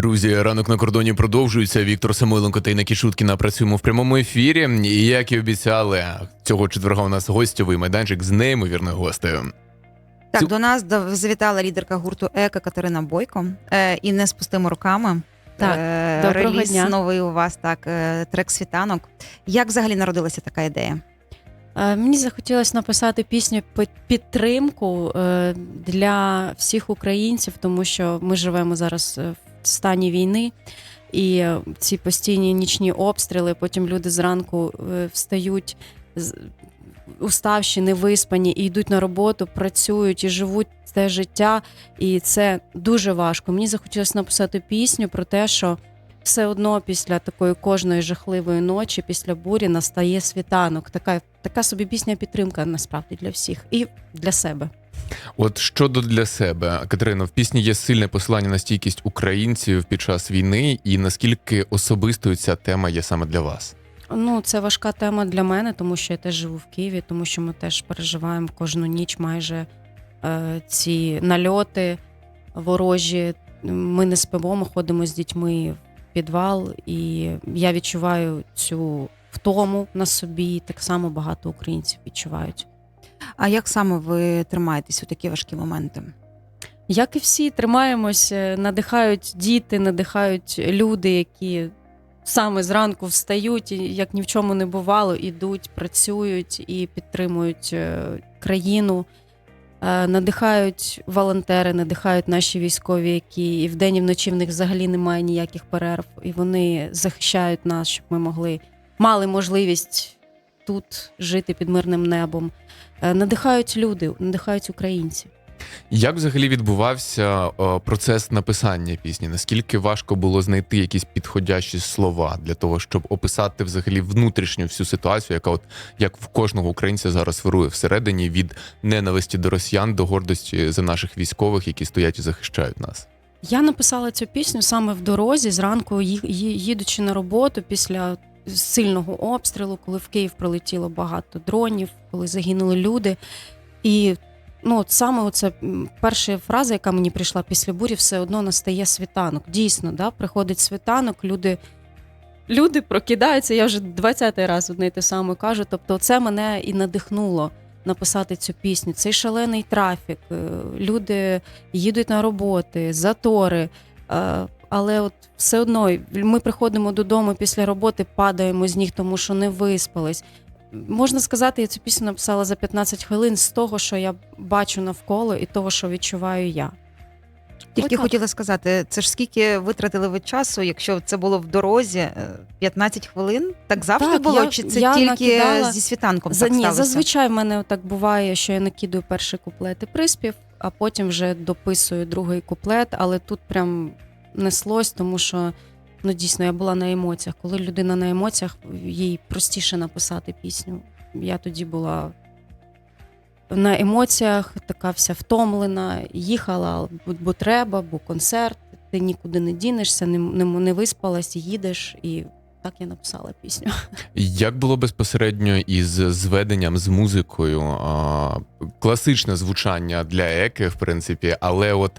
Друзі, ранок на кордоні продовжується. Віктор Самойленко та Інна Кішуткіна працюємо в прямому ефірі. І як і обіцяли, цього четверга у нас гостьовий майданчик з неймовірною гостею. Так, Цю- до нас до- завітала лідерка гурту Ека Катерина Бойко е, і не з пустими руками. Так, е, доброго реліз дня. новий у вас так, е, трек світанок. Як взагалі народилася така ідея? Е, Мені захотілося написати пісню підтримку е, для всіх українців, тому що ми живемо зараз е, в стані війни, і ці постійні нічні обстріли. Потім люди зранку е, встають уставші, невиспані, і йдуть на роботу, працюють і живуть це життя. І це дуже важко. Мені захотілося написати пісню про те, що все одно після такої кожної жахливої ночі, після бурі, настає світанок. Така, така собі пісня підтримка насправді для всіх і для себе. От щодо для себе, Катерино, в пісні є сильне посилання на стійкість українців під час війни, і наскільки особистою ця тема є саме для вас? Ну, це важка тема для мене, тому що я теж живу в Києві, тому що ми теж переживаємо кожну ніч майже е, ці нальоти ворожі. Ми не спимо, ми ходимо з дітьми в підвал, і я відчуваю цю втому на собі. Так само багато українців відчувають. А як саме ви тримаєтесь у такі важкі моменти? Як і всі, тримаємось, е, надихають діти, надихають люди, які саме зранку встають, і як ні в чому не бувало, ідуть, працюють і підтримують е, країну. Е, Надихають волонтери, надихають наші військові, які і вдень, і вночі в них взагалі немає ніяких перерв, і вони захищають нас, щоб ми могли мали можливість тут жити під мирним небом. Е, Надихають люди, надихають українці. Як взагалі відбувався е, процес написання пісні? Наскільки важко було знайти якісь підходящі слова для того, щоб описати взагалі внутрішню всю ситуацію, яка от як в кожного українця зараз вирує всередині від ненависті до росіян до гордості за наших військових, які стоять і захищають нас? Я написала цю пісню саме в дорозі, зранку їдучи на роботу після сильного обстрілу, коли в Київ прилетіло багато дронів, коли загинули люди. І ну, от саме оце перша фраза, яка мені прийшла після бурі, все одно настає світанок. Дійсно, да, приходить світанок, люди. Люди прокидаються, я вже 20-й раз одне й те саме кажу. Тобто, це мене і надихнуло написати цю пісню. Цей шалений трафік, е, люди їдуть на роботи, затори. Е, Але от все одно ми приходимо додому після роботи, падаємо з ніг, тому що не виспались. Можна сказати, я цю пісню написала за 15 хвилин з того, що я бачу навколо, і того, що відчуваю я. Тільки хотіла сказати, це ж скільки витратили ви часу, якщо це було в дорозі е, 15 хвилин? Так завжди Так, було? я- Чи це я тільки накидала- зі світанком За, так ні, сталося? зазвичай в мене так буває, що я накидаю перший куплет і приспів, а потім вже дописую другий куплет, але тут прям неслось, тому що ну дійсно я була на емоціях. Коли людина на емоціях, їй простіше написати пісню. Я тоді була на емоціях, така вся втомлена, їхала, бо, треба, бо концерт, ти нікуди не дінешся, не, не, не виспалась, їдеш, і так я написала пісню. Як було безпосередньо із зведенням з музикою? Класичне звучання для еки, в принципі, але от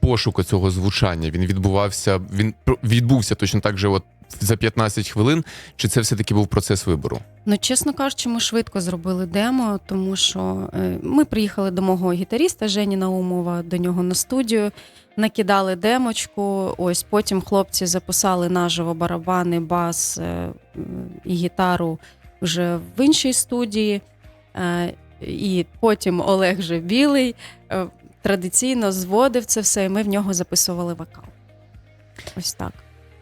пошук цього звучання він відбувався. Він відбувся точно так же, от за 15 хвилин. Чи це все таки був процес вибору? Ну, чесно кажучи, ми швидко зробили демо, тому що е, ми приїхали до мого гітаріста Жені Наумова, до нього на студію, накидали демочку. Ось потім хлопці записали наживо барабани, бас е, і гітару вже в іншій студії. Е, І потім Олег вже білий традиційно зводив це все, і ми в нього записували вокал. Ось так.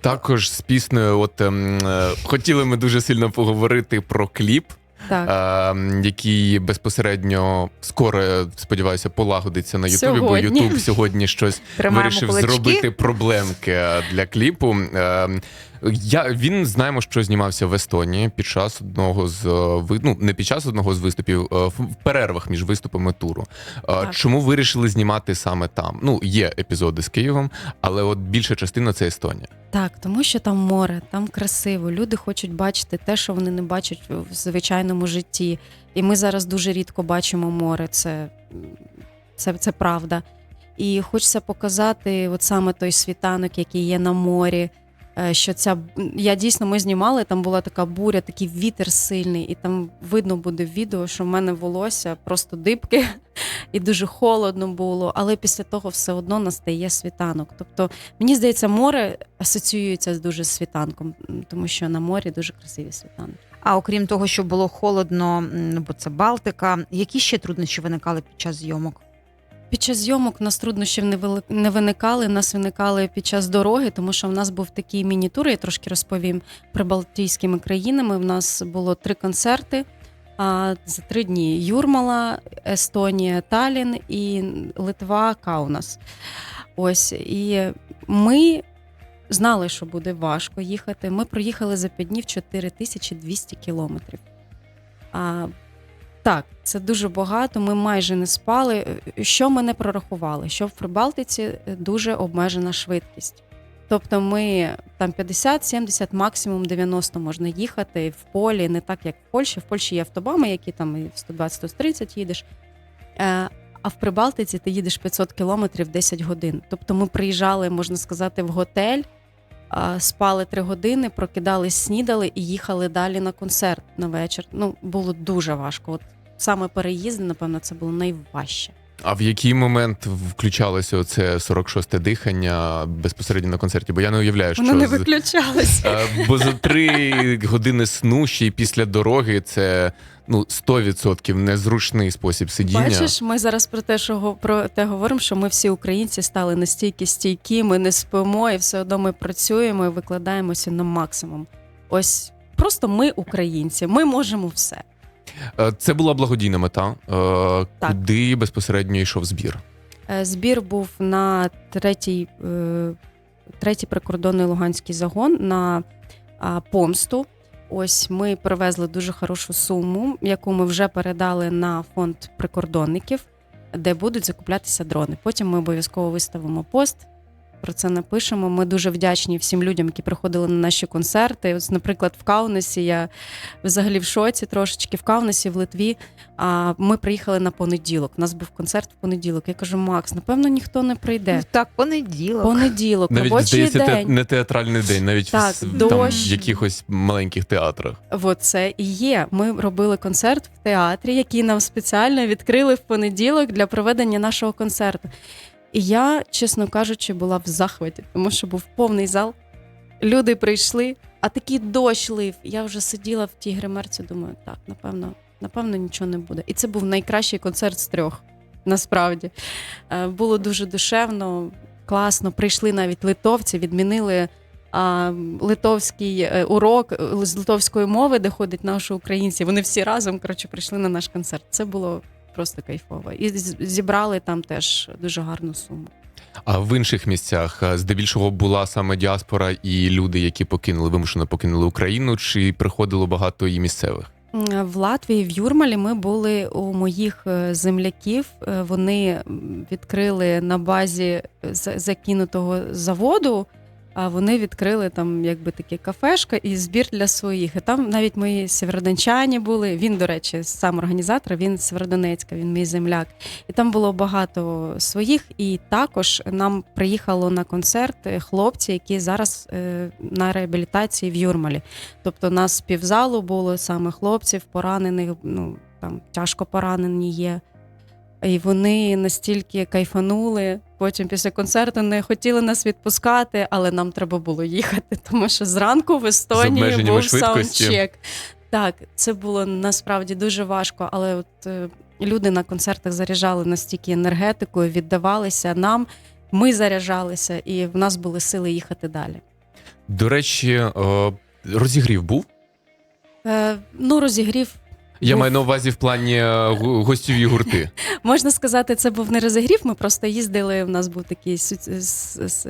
Також з піснею, от ем, е, хотіли ми дуже сильно поговорити про кліп. Так. е, який безпосередньо скоро, я сподіваюся, полагодиться на Ютубі, бо Сьогодні. Ютуб сьогодні щось Тримаємо вирішив кулачки. зробити проблемки для кліпу. Е, Я він знаємо, що знімався в Естонії під час одного з е, ну, не під час одного з виступів, е, в перервах між виступами туру. Е, Так. Чому вирішили знімати саме там? Ну є епізоди з Києвом, але от більша частина це Естонія. Так, тому що там море, там красиво. Люди хочуть бачити те, що вони не бачать в звичайному житті. І ми зараз дуже рідко бачимо море. Це, це, це правда. І хочеться показати от саме той світанок, який є на морі. Е, Що ця я дійсно ми знімали, там була така буря, такий вітер сильний, і там видно буде в відео, що в мене волосся просто дибки, і дуже холодно було. Але після того все одно настає світанок. Тобто, мені здається, море асоціюється з дуже світанком, тому що на морі дуже красиві світанки. А окрім того, що було холодно, бо це Балтика, які ще труднощі виникали під час зйомок? Під час зйомок нас труднощів не не виникали. Нас виникали під час дороги, тому що в нас був такий міні-тур, я трошки розповім прибалтійськими країнами. У нас було три концерти. А за три дні Юрмала, Естонія, Талін і Литва, Каунас. Ось і ми знали, що буде важко їхати. Ми проїхали за п'ять днів 4200 кілометрів. А, так, це дуже багато. Ми майже не спали. Що ми не прорахували? Що в Прибалтиці е, дуже обмежена швидкість. Тобто ми там 50, 70, максимум 90 можна їхати в полі, не так як в Польщі. В Польщі є автобами, які там і в 120-130 їдеш. Е, А в Прибалтиці ти їдеш 500 кілометрів 10 годин. Тобто ми приїжджали, можна сказати, в готель, спали 3 години, прокидались, снідали і їхали далі на концерт на вечір. Ну, було дуже важко. От саме переїзд, напевно, це було найважче. А в який момент включалося оце 46-те дихання безпосередньо на концерті? Бо я не уявляю, що Воно не. Е, Бо за три години сну ще й після дороги це ну 100% незручний спосіб сидіння. Бачиш, ми зараз про те, що про те говоримо, що ми всі українці стали настільки стійкі, ми не спимо, і все одно ми працюємо і викладаємося на максимум. Ось просто ми українці, ми можемо все. Е, Це була благодійна мета. Е, Так. Куди безпосередньо йшов збір? Е, Збір був на третій, третій прикордонний луганський загон на помсту. Ось ми привезли дуже хорошу суму, яку ми вже передали на фонд прикордонників, де будуть закуплятися дрони. Потім ми обов'язково виставимо пост. Про це напишемо. Ми дуже вдячні всім людям, які приходили на наші концерти. Ось, наприклад, в Каунасі я взагалі в шоці трошечки в Каунасі, в Литві. А ми приїхали на понеділок. У нас був концерт в понеділок. Я кажу, Макс, напевно, ніхто не прийде. Ну, так, понеділок. Понеділок, Навіть робочий здається, те, день. не театральний день, навіть Так, в, там, дощ. якихось маленьких театрах. От це і є. Ми робили концерт в театрі, який нам спеціально відкрили в понеділок для проведення нашого концерту. І я, чесно кажучи, була в захваті, тому що був повний зал. Люди прийшли, а такий дощ лив. Я вже сиділа в тій гримерці, думаю, так, напевно, напевно, нічого не буде. І це був найкращий концерт з трьох. Насправді Е, було дуже душевно, класно. Прийшли навіть литовці, відмінили а, литовський е, урок е, з литовської мови, де ходять наші українці. Вони всі разом коротше, прийшли на наш концерт. Це було просто кайфово. І зібрали там теж дуже гарну суму. А в інших місцях е, здебільшого була саме діаспора і люди, які покинули вимушено покинули Україну, чи приходило багато і місцевих? В Латвії, в Юрмалі, ми були у моїх е, земляків. Е, Вони відкрили на базі закинутого заводу. Вони відкрили там якби таке кафешка і збір для своїх. І там навіть мої сєвєродончані були. Він, до речі, сам організатор, він з Сєвєродонецька, він мій земляк. І там було багато своїх. І також нам приїхало на концерт е, хлопці, які зараз е, на реабілітації в Юрмалі. Тобто нас півзалу було саме хлопців, поранених, ну там тяжко поранені є. І вони настільки кайфанули. Потім після концерту не хотіли нас відпускати, але нам треба було їхати, тому що зранку в Естонії був швидкості. саундчек. Так, це було насправді дуже важко, але от е, люди на концертах заряджали настільки енергетикою, віддавалися нам. Ми заряджалися, і в нас були сили їхати далі. До речі, е, розігрів був. Е, ну, розігрів Я маю на увазі в плані гостєві гу- гостьові гурти. Можна сказати, це був не розігрів. Ми просто їздили. У нас був такий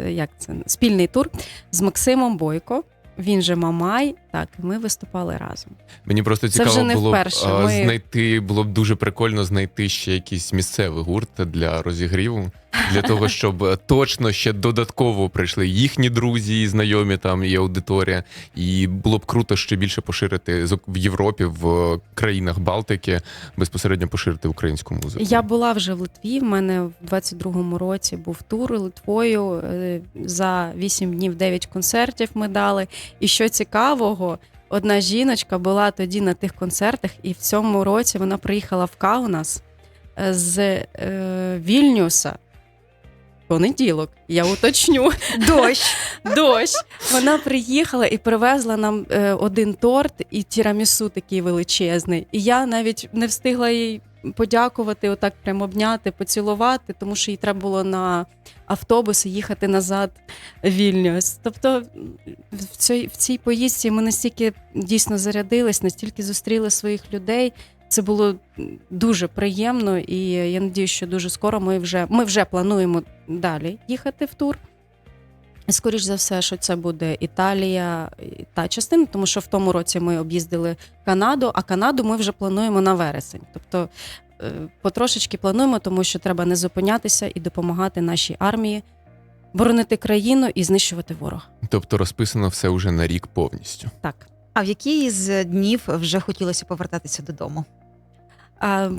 як це спільний тур з Максимом Бойко. Він же Мамай, Так, ми виступали разом. Мені просто Це цікаво вже не було б вперше. а, Ми- знайти, було б дуже прикольно знайти ще якийсь місцевий гурт для розігріву, для того, щоб е, точно ще додатково прийшли їхні друзі, і знайомі там і аудиторія. І було б круто ще більше поширити в Європі, в країнах Балтики, безпосередньо поширити українську музику. Я була вже в Литві. В мене в 22-му році був тур Литвою. е, За 8 днів 9 концертів ми дали. І що цікавого, одна жіночка була тоді на тих концертах, і в цьому році вона приїхала в Каунас е, з е, Вільнюса. Понеділок, я уточню. Дощ. Дощ. Вона приїхала і привезла нам е, один торт і тірамісу такий величезний. І я навіть не встигла їй подякувати, отак прям обняти, поцілувати, тому що їй треба було на автобус їхати назад в Вільнюс. Тобто в цій, в цій поїздці ми настільки дійсно зарядились, настільки зустріли своїх людей. Це було дуже приємно, і я надію, що дуже скоро ми вже ми вже плануємо далі їхати в тур. Скоріш за все, що це буде Італія та частина, тому що в тому році ми об'їздили Канаду, а Канаду ми вже плануємо на вересень. Тобто е, потрошечки плануємо, тому що треба не зупинятися і допомагати нашій армії боронити країну і знищувати ворога. Тобто розписано все вже на рік повністю. Так. А в який з днів вже хотілося повертатися додому? А,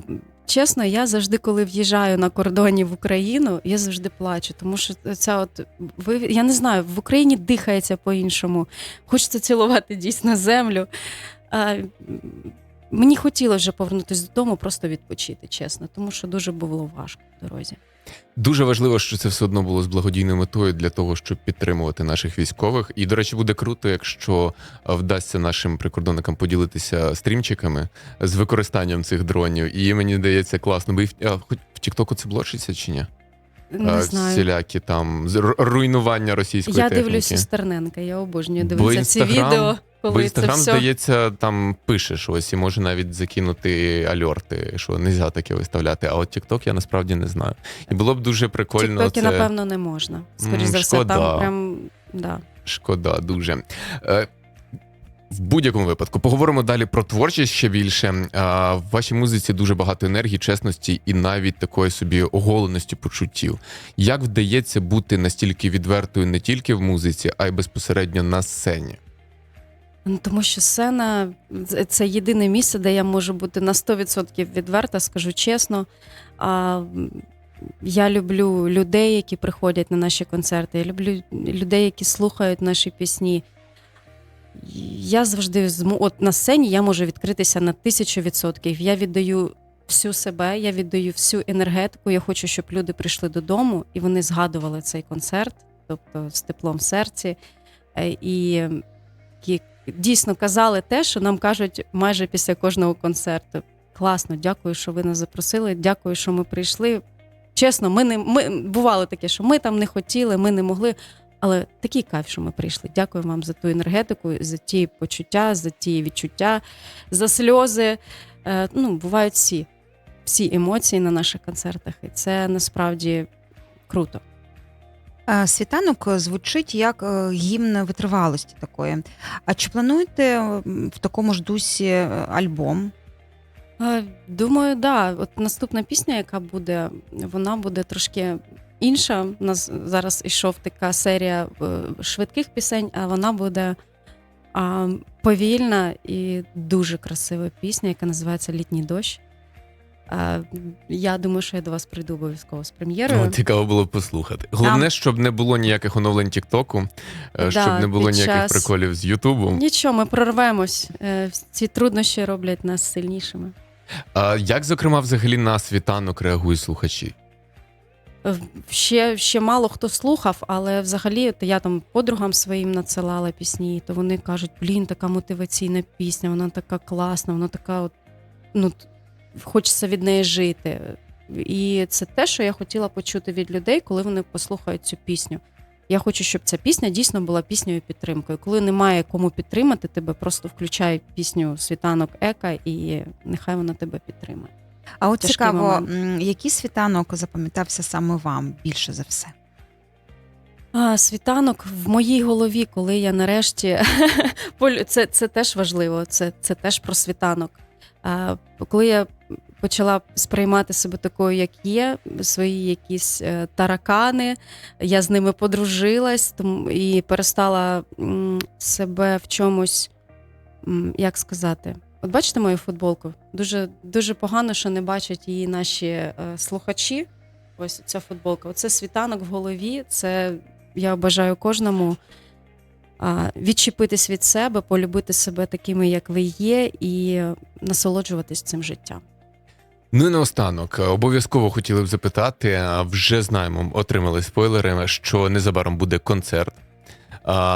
чесно, я завжди, коли в'їжджаю на кордоні в Україну, я завжди плачу, тому що це от ви я не знаю, в Україні дихається по-іншому. Хочеться цілувати дійсно землю. А, мені хотілося вже повернутися додому, просто відпочити, чесно, тому що дуже було важко в дорозі. Дуже важливо, що це все одно було з благодійною метою для того, щоб підтримувати наших військових. І, до речі, буде круто, якщо е, вдасться нашим прикордонникам поділитися стрімчиками з використанням цих дронів. І мені здається, класно. Бо і в, а, хоч в Тіктоку це блочиться чи ні? Не Е, знаю. Всілякі там руйнування російської Я техніки. дивлюся Стерненка, я обожнюю Бо дивитися ці відео, коли це інстаграм, все. здається, там пише щось і може навіть закинути альорти, що не можна таке виставляти. А от Тікток я насправді не знаю. І було б дуже прикольно. Тіктоки, це... напевно, не можна. Скоріш М, за все, там прям да. Шкода, дуже. Е, в будь-якому випадку поговоримо далі про творчість ще більше. В вашій музиці дуже багато енергії, чесності і навіть такої собі оголеності почуттів. Як вдається бути настільки відвертою не тільки в музиці, а й безпосередньо на сцені? Ну, Тому що сцена це- єдине місце, де я можу бути на 100% відверта, скажу чесно. А, я люблю людей, які приходять на наші концерти. Я люблю людей, які слухають наші пісні. Я завжди от на сцені я можу відкритися на тисячу відсотків. Я віддаю всю себе, я віддаю всю енергетику. Я хочу, щоб люди прийшли додому і вони згадували цей концерт, тобто з теплом в серці. Е, І дійсно казали те, що нам кажуть майже після кожного концерту. Класно, дякую, що ви нас запросили. Дякую, що ми прийшли. Чесно, ми не ми бувало таке, що ми там не хотіли, ми не могли. Але такий кайф, що ми прийшли. Дякую вам за ту енергетику, за ті почуття, за ті відчуття, за сльози. Е, ну, бувають всі, всі емоції на наших концертах, і це насправді круто. Е, Світанок звучить як е, гімн витривалості такої. А чи плануєте в такому ж дусі е, альбом? Е, Думаю, да. От наступна пісня, яка буде, вона буде трошки інша. У нас зараз ішов така серія е, швидких пісень, а вона буде повільна і дуже красива пісня, яка називається Літній дощ. А, я думаю, що я до вас прийду обов'язково з прем'єрою. Ну, цікаво було б послухати. Головне, щоб не було ніяких оновлень Тіктоку, е, щоб не було ніяких час- приколів з Ютубу. Нічого, ми прорвемось. Е, Ці труднощі роблять нас сильнішими. А як, зокрема, взагалі на світанок реагують слухачі? Е, Ще, ще мало хто слухав, але взагалі то я там подругам своїм надсилала пісні, то вони кажуть: блін, така мотиваційна пісня, вона така класна, вона така, от, ну, хочеться від неї жити. І це те, що я хотіла почути від людей, коли вони послухають цю пісню. Я хочу, щоб ця пісня дійсно була піснею підтримкою. Коли немає кому підтримати тебе, просто включай пісню Світанок Ека, і нехай вона тебе підтримує. А от Тяжкий цікаво, момент. який світанок запам'ятався саме вам більше за все? А, світанок в моїй голові, коли я нарешті це, це теж важливо, це, це теж про світанок. Коли я почала сприймати себе такою, як є, свої якісь е, таракани, я з ними подружилась тому, і перестала себе в чомусь, як сказати. От бачите мою футболку? Дуже, дуже погано, що не бачать її наші е, слухачі. Ось ця футболка. Оце світанок в голові. Це я бажаю кожному відчепитись від себе, полюбити себе такими, як ви є, і насолоджуватись цим життям. Ну і наостанок, е, обов'язково хотіли б запитати. Вже знаємо, отримали спойлери, що незабаром буде концерт.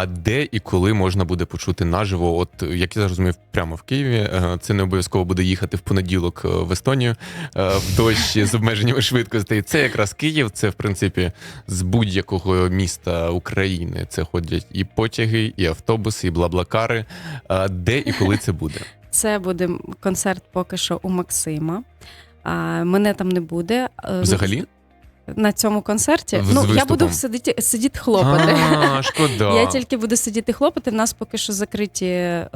Де і коли можна буде почути наживо? От як я зрозумів, прямо в Києві. Е, Це не обов'язково буде їхати в понеділок е, в Естонію е, в дощ з обмеженнями швидкостей. Це якраз Київ. Це в принципі з будь-якого міста України. Це ходять і потяги, і автобуси, і блаблакари. Де і коли це буде? Це буде концерт поки що у Максима. А, мене там не буде. Взагалі? На цьому концерті. З ну, я виступом? буду сидіти, сидіти хлопати. А, шкода. Я тільки буду сидіти хлопати. В нас поки що закриті е,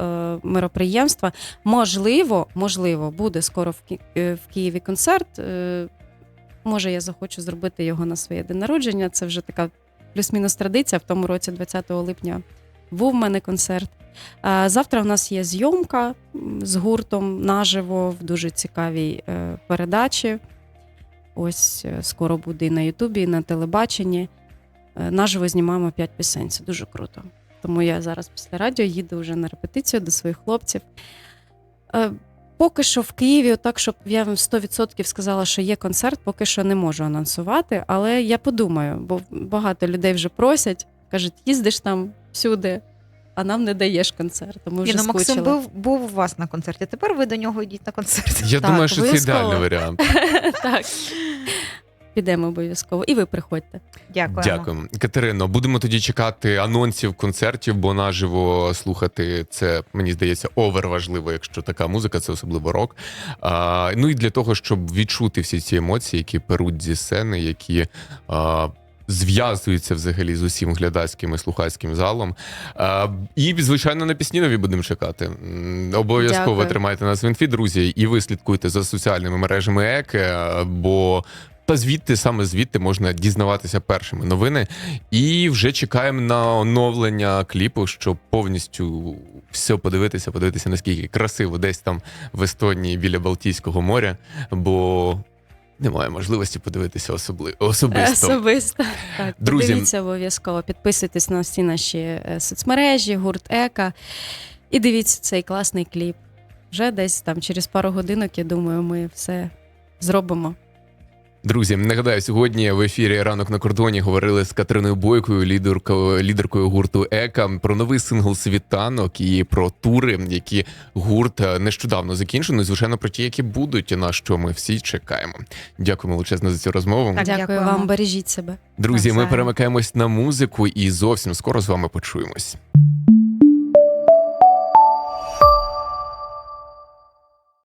мероприємства. Можливо, можливо, буде скоро в, Ки- е, в Києві концерт. Е, може, я захочу зробити його на своє день народження. Це вже така плюс-мінус традиція. В тому році, 20 липня, був в мене концерт. А завтра в нас є зйомка з гуртом наживо в дуже цікавій е, передачі. Ось е, скоро буде і на Ютубі, і на телебаченні. Е, Наживо знімаємо 5 пісень. Це дуже круто. Тому я зараз після радіо їду вже на репетицію до своїх хлопців. Е, Поки що в Києві, так щоб я вам 100% сказала, що є концерт, поки що не можу анонсувати, але я подумаю, бо багато людей вже просять, кажуть, їздиш там всюди, а нам не даєш концерту. Ми вже Ні, ну, Максим скучили. був, був у вас на концерті. Тепер ви до нього йдіть на концерт. Я Так, думаю, що це обов'язково. ідеальний варіант. так. Підемо обов'язково. І ви приходьте. Дякуємо. Дякую, Катерино. Будемо тоді чекати анонсів концертів, бо наживо слухати це мені здається овер важливо, якщо така музика, це особливо рок. А, ну і для того, щоб відчути всі ці емоції, які перуть зі сцени, які. А, Зв'язуються взагалі з усім глядацьким і слухацьким залом. А, і, звичайно, на пісні нові будемо чекати. Обов'язково Дякую. тримайте нас в інфі, друзі, і ви слідкуйте за соціальними мережами ЕК, бо та звідти, саме звідти можна дізнаватися першими новини. І вже чекаємо на оновлення кліпу, щоб повністю все подивитися, подивитися, наскільки красиво десь там в Естонії біля Балтійського моря, бо немає можливості подивитися особли... особисто. Особисто. Так, Друзі. Дивіться обов'язково. Підписуйтесь на всі наші е, соцмережі, гурт Ека. І дивіться цей класний кліп. Вже десь там через пару годинок, я думаю, ми все зробимо. Друзі, нагадаю, сьогодні в ефірі ранок на кордоні говорили з Катериною Бойкою, лідеркою, лідеркою гурту Ека, про новий сингл Світанок і про тури, які гурт е, нещодавно закінчив. Ну і звичайно про ті, які будуть, на що ми всі чекаємо. Дякуємо величезно за цю розмову. Так, Дякую вам, бережіть себе. Друзі, ми перемикаємось на музику і зовсім скоро з вами почуємось.